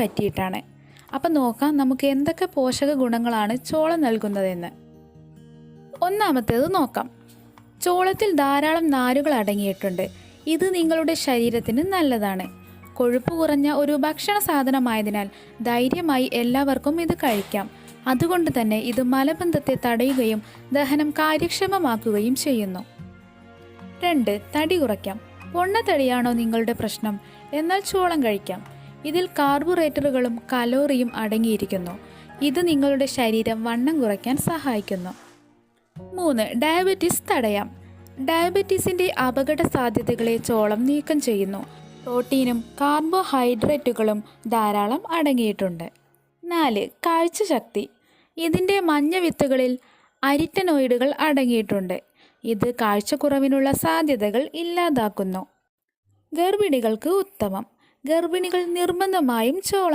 പറ്റിയിട്ടാണ്. അപ്പം നോക്കാം നമുക്ക് എന്തൊക്കെ പോഷക ഗുണങ്ങളാണ് ചോളം നൽകുന്നതെന്ന്. ഒന്നാമത്തേത് നോക്കാം. ചോളത്തിൽ ധാരാളം നാരുകൾ അടങ്ങിയിട്ടുണ്ട്. ഇത് നിങ്ങളുടെ ശരീരത്തിന് നല്ലതാണ്. കൊഴുപ്പ് കുറഞ്ഞ ഒരു ഭക്ഷണ സാധനമായതിനാൽ ധൈര്യമായി എല്ലാവർക്കും ഇത് കഴിക്കാം. അതുകൊണ്ട് തന്നെ ഇത് മലബന്ധത്തെ തടയുകയും ദഹനം കാര്യക്ഷമമാക്കുകയും ചെയ്യുന്നു. രണ്ട് തടി കുറയ്ക്കാം. പൊണ്ണത്തടിയാണോ നിങ്ങളുടെ പ്രശ്നം? എന്നാൽ ചോളം കഴിക്കാം. ഇതിൽ കാർബോറേറ്ററുകളും കലോറിയും അടങ്ങിയിരിക്കുന്നു. ഇത് നിങ്ങളുടെ ശരീരം വണ്ണം കുറയ്ക്കാൻ സഹായിക്കുന്നു. മൂന്ന് ഡയബറ്റീസ് തടയാം. ഡയബറ്റീസിന്റെ അപകട സാധ്യതകളെ ചോളം നീക്കം ചെയ്യുന്നു. പ്രോട്ടീനും കാർബോഹൈഡ്രേറ്റുകളും ധാരാളം അടങ്ങിയിട്ടുണ്ട്. നാല് കാഴ്ചശക്തി ഇതിന്റെ മഞ്ഞ വിത്തുകളിൽ അരിറ്റനോയിഡുകൾ അടങ്ങിയിട്ടുണ്ട്. ഇത് കാഴ്ചക്കുറവിനുള്ള സാധ്യതകൾ ഇല്ലാതാക്കുന്നു. ഗർഭിണികൾക്ക് ഉത്തമം. ഗർഭിണികൾ നിർബന്ധമായും ചോളം